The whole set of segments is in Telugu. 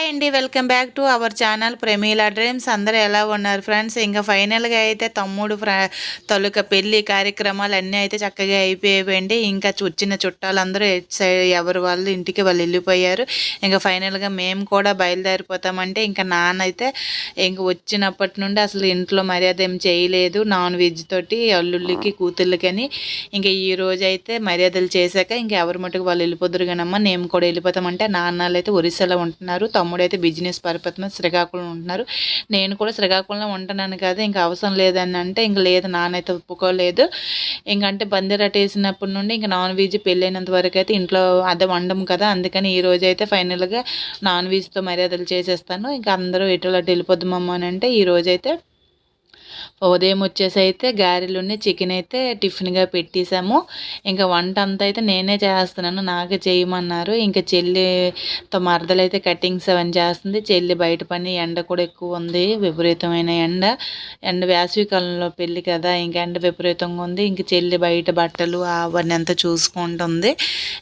హాయ్ అండి welcome back to our channel Pramila dreams అందరూ ఎలా ఉన్నారు ఫ్రెండ్స్ ఇంకా ఫైనల్గా అయితే తమ్ముడు తొలుక పెళ్ళి కార్యక్రమాలు అన్నీ అయితే చక్కగా అయిపోయాయండి. ఇంకా వచ్చిన చుట్టాలందరూ ఎటు ఎవరు వాళ్ళు ఇంటికి వాళ్ళు వెళ్ళిపోయారు. ఇంకా ఫైనల్గా మేము కూడా బయలుదేరిపోతామంటే ఇంకా నాన్న అయితే ఇంక వచ్చినప్పటి నుండి అసలు ఇంట్లో మర్యాద ఏం చేయలేదు. నాన్ వెజ్ తోటి అల్లుళ్ళకి కూతుళ్ళకని ఇంకా ఈ రోజు అయితే మర్యాదలు చేశాక ఇంకా ఎవరి మటుకు వాళ్ళు వెళ్ళిపోదురు కానమ్మా మేము కూడా వెళ్ళిపోతామంటే నాన్నలు అయితే ఒరిస్సాలో ఉంటున్నారు. తమ్ముడు అయితే బిజినెస్ పర్పస్ మీద శ్రీకాకుళం ఉంటున్నారు. నేను కూడా శ్రీకాకుళంలో ఉంటున్నాను కదా ఇంకా అవసరం లేదని అంటే ఇంక లేదు నాన్నైతే ఒప్పుకోలేదు. ఇంకంటే బందిరట వేసినప్పటి నుండి ఇంకా నాన్ వెజ్ పెళ్ళైనంత వరకు అయితే ఇంట్లో అదే వండము కదా అందుకని ఈ రోజు అయితే ఫైనల్గా నాన్ వెజ్తో మర్యాదలు చేసేస్తాను. ఇంకా అందరూ ఎటువంటి అటు అని అంటే ఈ రోజు అయితే ఉదయం వచ్చేసి అయితే గారెలుని చికెన్ అయితే టిఫిన్గా పెట్టేశాము. ఇంకా వంట అంతా అయితే నేనే చేస్తున్నాను నాకు చేయమన్నారు. ఇంకా చెల్లితో మరదలు అయితే కటింగ్స్ అవన్నీ చేస్తుంది. చెల్లి బయట పని ఎండ కూడా ఎక్కువ ఉంది విపరీతమైన ఎండ. ఎండ వేసవి కాలంలో పెళ్ళి కదా ఇంకా ఎండ విపరీతంగా ఉంది. ఇంకా చెల్లి బయట బట్టలు అవన్నీ అంతా చూసుకుంటుంది.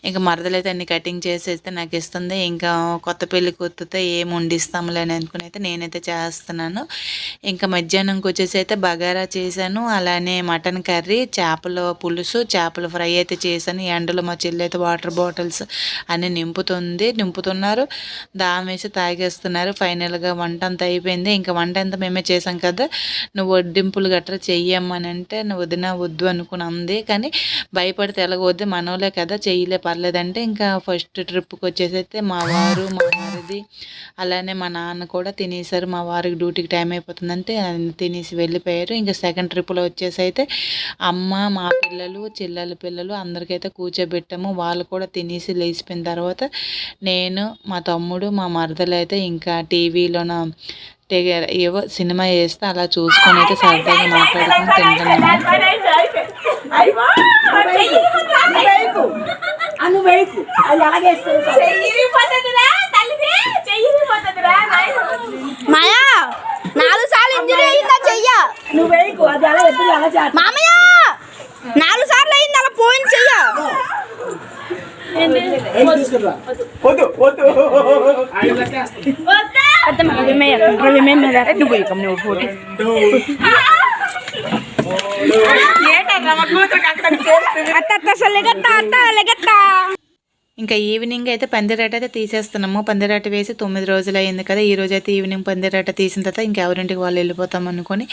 ఇంకా మరదలు అయితే అన్ని కటింగ్ చేసేస్తే నాకు ఇస్తుంది. ఇంకా కొత్త పెళ్ళి కూతురుతో ఏం వండిస్తాములే అని అనుకుని అయితే నేనైతే చేస్తున్నాను. ఇంకా మధ్యాహ్నంకి వచ్చేసి అయితే బగారా చేశాను. అలానే మటన్ కర్రీ చేపల పులుసు చేపల ఫ్రై అయితే చేశాను. ఎండలో మా చెల్లి అయితే వాటర్ బాటిల్స్ అన్నీ నింపుతుంది. నింపుతున్నారు. దామేసి వేసి తాగేస్తున్నారు. ఫైనల్గా వంట అంతా అయిపోయింది. ఇంకా వంట అంతా మేమే చేసాం కదా. నువ్వు వడ్డింపులు గట్రా చెయ్యమ్మని అంటే నువ్వు వదిన వద్దు అనుకుని అంది కానీ భయపడితే ఎలాగొద్దు? మనోలే కదా. చెయ్యలే పర్లేదంటే ఇంకా ఫస్ట్ ట్రిప్కి వచ్చేసి అయితే మా వారు మా వారిది అలానే మా నాన్న కూడా తినేసారు. మా వారికి డ్యూటీకి టైం అయిపోతుందంటే ఆయన తినేసి వెళ్ళిపోయారు. ఇంకా సెకండ్ ట్రిప్లో వచ్చేసి అయితే అమ్మ మా పిల్లలు చెల్లెల పిల్లలు అందరికైతే కూర్చోబెట్టాము. వాళ్ళు కూడా తినేసి లేచిపోయిన తర్వాత నేను మా తమ్ముడు మా మరదలు అయితే ఇంకా టీవీలోన ఏవో సినిమా వేస్తే అలా చూసుకొని అయితే సరదాగా మాట్లాడుకుని తింటున్నాము అను వేయకు అది అలాగేస్తుంది మాయా నాలుగు సార్లు ఇంజరీ అయిందా చెయ్య నువ్వు వేయకు అది అలా ఎప్పుడు అలా చేస్తా మామయ్య నాలుగు సార్లు అయింది అలా పోయింది చెయ్య. ఇంకా ఈవినింగ్ అయితే పందిరాట అయితే తీసేస్తున్నాము. పందిరాట వేసి తొమ్మిది రోజులు అయింది కదా. ఈ రోజు అయితే ఈవినింగ్ పందిరాట తీసిన తర్వాత ఇంకెవరింటికి వాళ్ళు వెళ్ళిపోతాం అనుకొని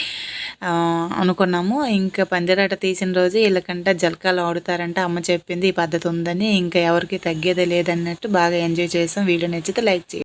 అనుకున్నాము. ఇంకా పందిరాట తీసిన రోజు వీళ్ళకంట జలకాలు ఆడుతారంట. అమ్మ చెప్పింది ఈ పద్ధతి ఉందని ఇంకా ఎవరికి తగ్గేదే లేదన్నట్టు బాగా ఎంజాయ్ చేసాం. వీడియో నచ్చితే లైక్ చేయండి.